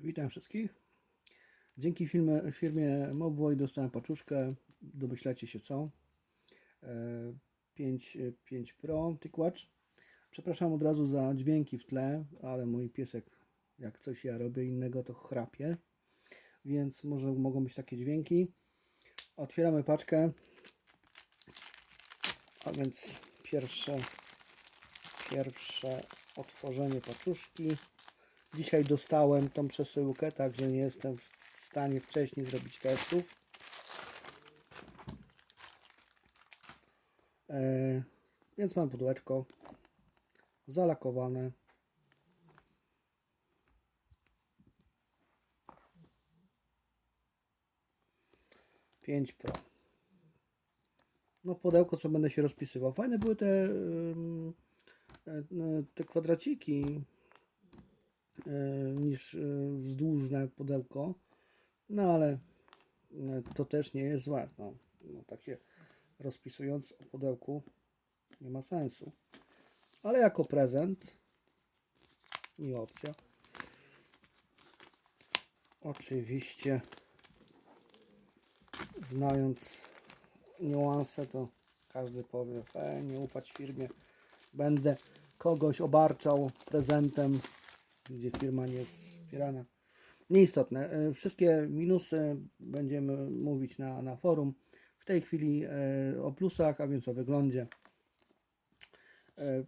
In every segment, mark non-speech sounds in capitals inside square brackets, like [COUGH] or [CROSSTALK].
Witam wszystkich. Dzięki firmie, firmie Mobboy dostałem paczuszkę. Domyślacie się co? E, 5, 5 Pro tykłacz. Przepraszam od razu za dźwięki w tle, ale mój piesek, jak coś ja robię innego, to chrapie. Więc może mogą być takie dźwięki. Otwieramy paczkę. A więc pierwsze, pierwsze otworzenie paczuszki. Dzisiaj dostałem tą przesyłkę, także nie jestem w stanie wcześniej zrobić testów. E, więc mam pudełeczko zalakowane. Pięć Pro. No pudełko, co będę się rozpisywał. Fajne były te, e, te kwadraciki niż e, wzdłużne pudełko. No ale e, to też nie jest złe. No, no tak się rozpisując o pudełku nie ma sensu. Ale jako prezent miła opcja. Oczywiście znając niuanse to każdy powie, e, nie ufać firmie. Będę kogoś obarczał prezentem, gdzie firma nie jest wspierana. Nieistotne. E, Wszystkie minusy będziemy mówić na, na forum. W tej chwili e, o plusach, a więc o wyglądzie. E,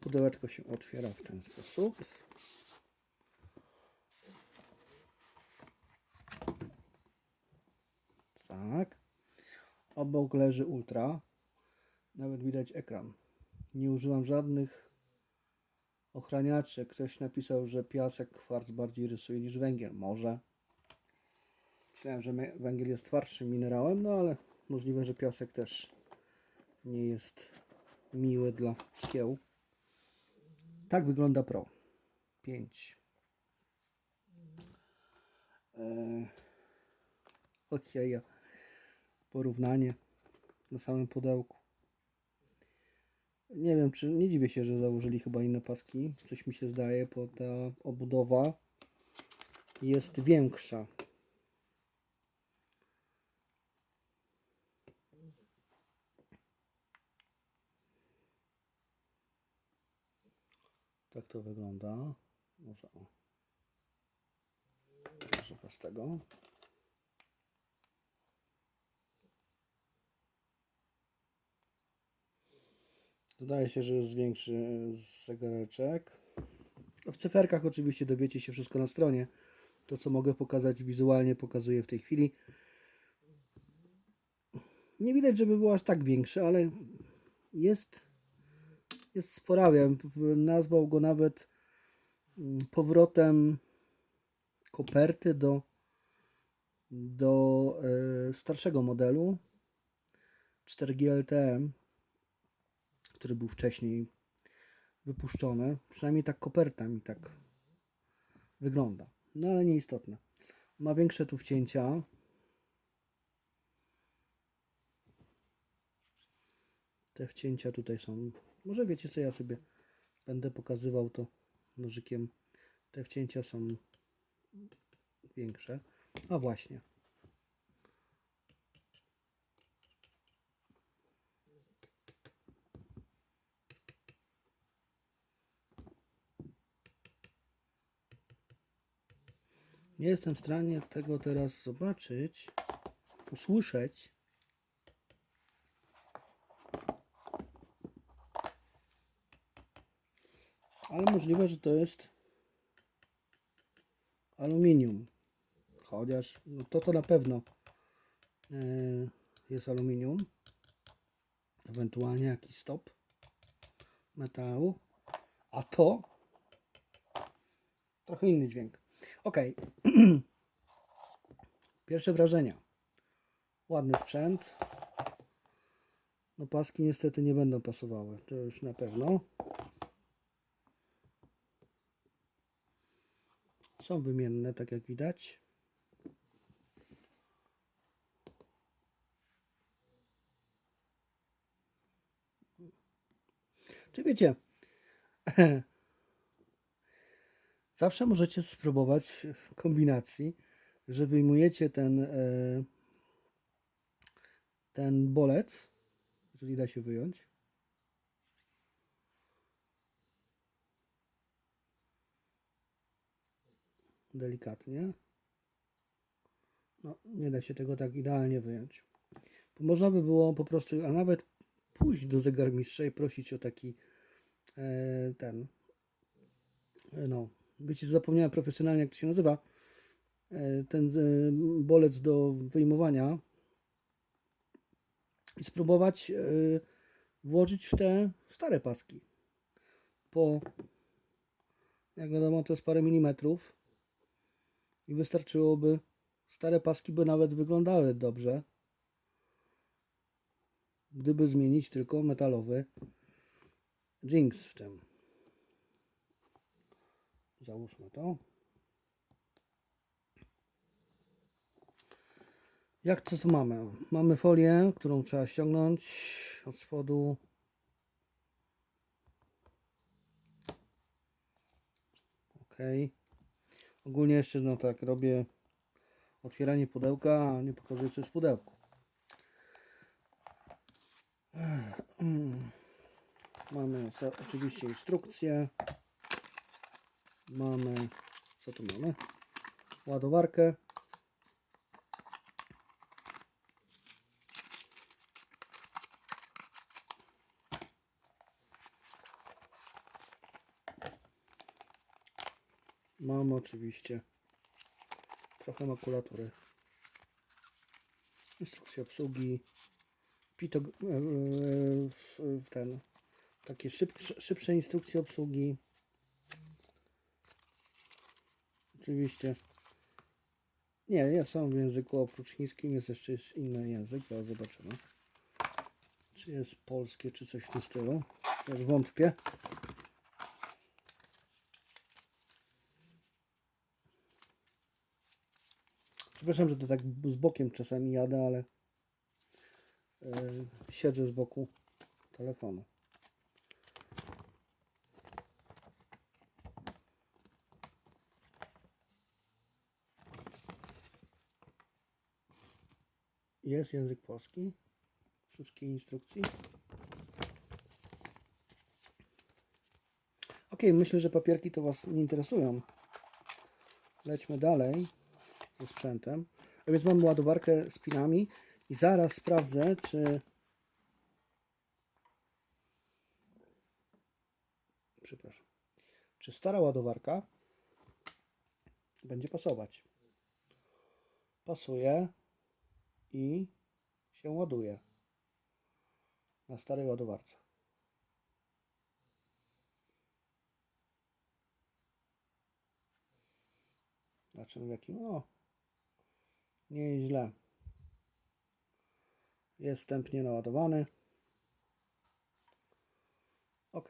Pudełeczko się otwiera w ten sposób. Tak. Obok leży Ultra. Nawet widać ekran. Nie używam żadnych ochraniaczy. Ktoś napisał, że piasek kwarc bardziej rysuje niż węgiel. Może. Myślałem, że węgiel jest twardszym minerałem, no ale możliwe, że piasek też nie jest miły dla szkieł. Tak wygląda Pro 5. Eee, Ojej, porównanie na samym pudełku. Nie wiem, czy nie dziwię się, że założyli chyba inne paski. Coś mi się zdaje, bo ta obudowa jest większa. Tak to wygląda. Może o. Może bez tego. Zdaje się, że jest większy zegareczek. No w cyferkach oczywiście dowiecie się wszystko na stronie. To co mogę pokazać wizualnie pokazuję w tej chwili. Nie widać, żeby był aż tak większy, ale jest jest bym nazwał go nawet mm, powrotem koperty do do e, starszego modelu 4G LTE który był wcześniej wypuszczony. Przynajmniej tak koperta mi tak wygląda. No ale nieistotne. Ma większe tu wcięcia. Te wcięcia tutaj są. Może wiecie co ja sobie będę pokazywał to nożykiem. Te wcięcia są większe. A właśnie. Nie jestem w stanie tego teraz zobaczyć, usłyszeć. Ale możliwe, że to jest aluminium. Chociaż no to to na pewno e, jest aluminium. Ewentualnie jakiś stop metału. A to trochę inny dźwięk. Ok. [CLEARS THROAT] Pierwsze wrażenia. Ładny sprzęt. No paski niestety nie będą pasowały. To już na pewno. Są wymienne, tak jak widać. Czy wiecie, [CLEARS THROAT] Zawsze możecie spróbować kombinacji, że wyjmujecie ten, e, ten bolec, jeżeli da się wyjąć. Delikatnie. No, nie da się tego tak idealnie wyjąć. Bo można by było po prostu, a nawet pójść do zegarmistrza i prosić o taki e, ten, e, no, być zapomniałem profesjonalnie jak to się nazywa, e, ten e, bolec do wyjmowania i spróbować e, włożyć w te stare paski. Po, jak wiadomo, to jest parę milimetrów i wystarczyłoby, stare paski by nawet wyglądały dobrze, gdyby zmienić tylko metalowy jinx w tym. Załóżmy to. Jak to tu mamy? Mamy folię, którą trzeba ściągnąć od spodu. Ok. Ogólnie jeszcze no tak robię otwieranie pudełka, a nie pokazuję co jest w pudełku. Mm. Mamy oczywiście instrukcję. Mamy, co tu mamy? Ładowarkę. Mamy oczywiście trochę makulatury. Instrukcja obsługi. Pito, e, e, ten, takie szybsze, szybsze instrukcje obsługi. Oczywiście. Nie, ja sam w języku oprócz chińskim jest jeszcze jest inny język, zaraz zobaczymy. Czy jest polskie, czy coś w tym stylu. Też wątpię. Przepraszam, że to tak z bokiem czasami jadę, ale yy, siedzę z boku telefonu. Jest język polski w szybkiej instrukcji. Ok, myślę, że papierki to Was nie interesują. Lećmy dalej ze sprzętem. A więc mamy ładowarkę z pinami i zaraz sprawdzę, czy przepraszam, czy stara ładowarka będzie pasować. Pasuje i się ładuje na starej ładowarce. Zobaczymy w jakim. O, nie źle. Jest wstępnie naładowany. Ok,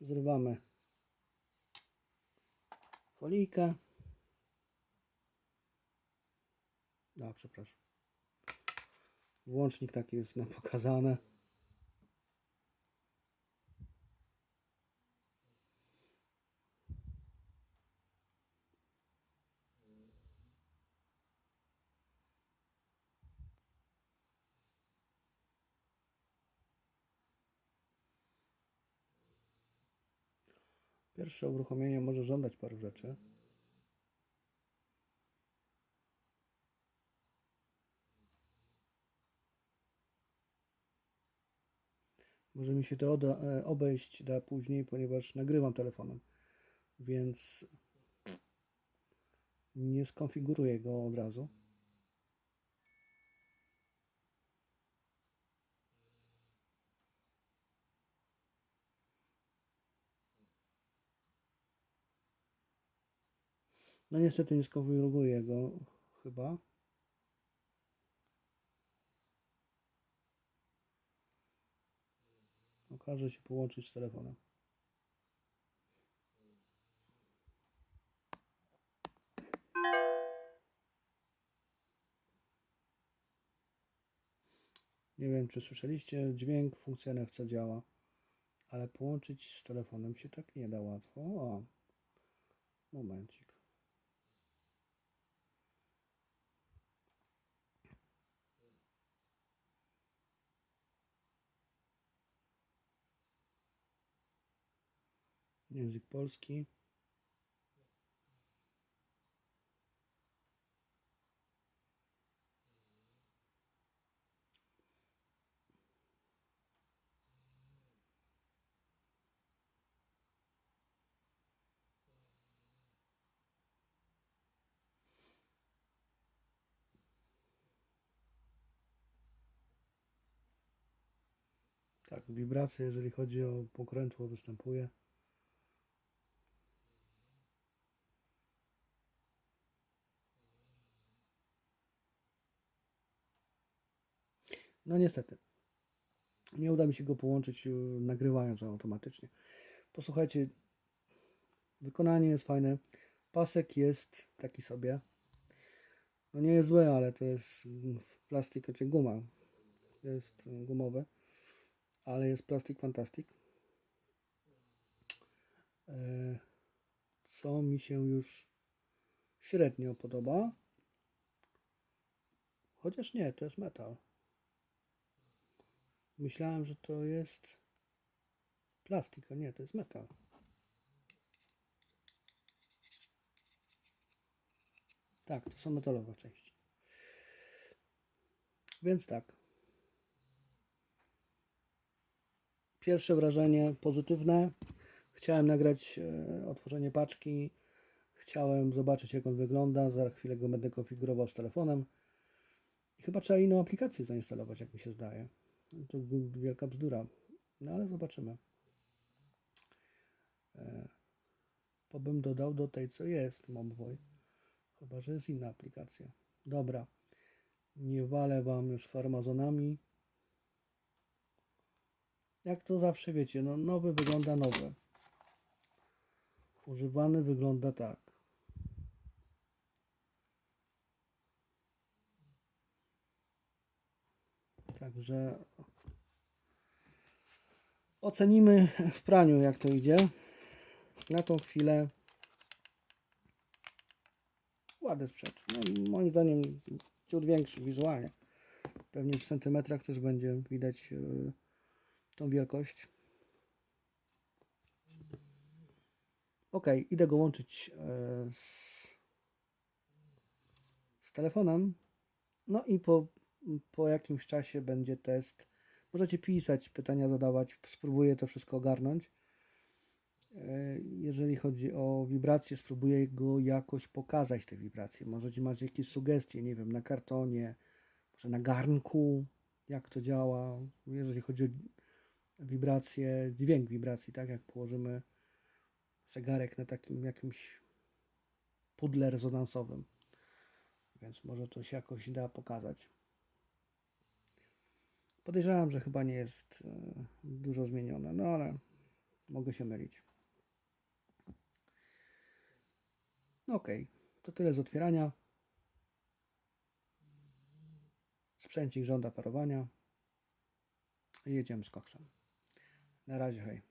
zrywamy folijkę. No, przepraszam. Włącznik taki jest nam pokazany. Pierwsze uruchomienie może żądać paru rzeczy. Może mi się to e, obejść da później, ponieważ nagrywam telefonem, więc nie skonfiguruję go od razu. No niestety nie skonfiguruję go chyba. Okaże się połączyć z telefonem. Nie wiem, czy słyszeliście, dźwięk, funkcja NFC działa, ale połączyć z telefonem się tak nie da łatwo. O, Momencik. Język polski. Tak, wibracja, jeżeli chodzi o pokrętło, występuje. No niestety. Nie uda mi się go połączyć y, nagrywając automatycznie. Posłuchajcie, wykonanie jest fajne. Pasek jest taki sobie. No nie jest zły, ale to jest mm, plastik, czy guma. Jest y, gumowe ale jest plastik fantastic. E, Co mi się już średnio podoba. Chociaż nie, to jest metal. Myślałem, że to jest plastik, a nie, to jest metal. Tak, to są metalowe części. Więc tak. Pierwsze wrażenie pozytywne. Chciałem nagrać e, otworzenie paczki. Chciałem zobaczyć, jak on wygląda. Za chwilę go będę konfigurował z telefonem. I chyba trzeba inną aplikację zainstalować, jak mi się zdaje. To wielka bzdura. No ale zobaczymy. E, To bym dodał do tej, co jest Mobvoj. Chyba, że jest inna aplikacja. Dobra. Nie walę Wam już farmazonami. Jak to zawsze wiecie, no nowy wygląda nowy. Używany wygląda tak. Także ocenimy w praniu jak to idzie. Na tą chwilę ładny sprzęt. No, moim zdaniem ciut większy wizualnie. Pewnie w centymetrach też będzie widać yy, tą wielkość. Ok, idę go łączyć e, z, z telefonem. No i po, po jakimś czasie będzie test. Możecie pisać, pytania zadawać. Spróbuję to wszystko ogarnąć. E, Jeżeli chodzi o wibracje, spróbuję go jakoś pokazać, te wibracje. Możecie macie jakieś sugestie, nie wiem, na kartonie, może na garnku, jak to działa. Jeżeli chodzi o wibracje, dźwięk wibracji, tak jak położymy zegarek na takim jakimś pudle rezonansowym. Więc może to się jakoś da pokazać. Podejrzewam, że chyba nie jest e, dużo zmienione, no ale mogę się mylić. No okej, to tyle z otwierania. Sprzęcik żąda parowania. Jedziemy z koksem. Na razie, hej.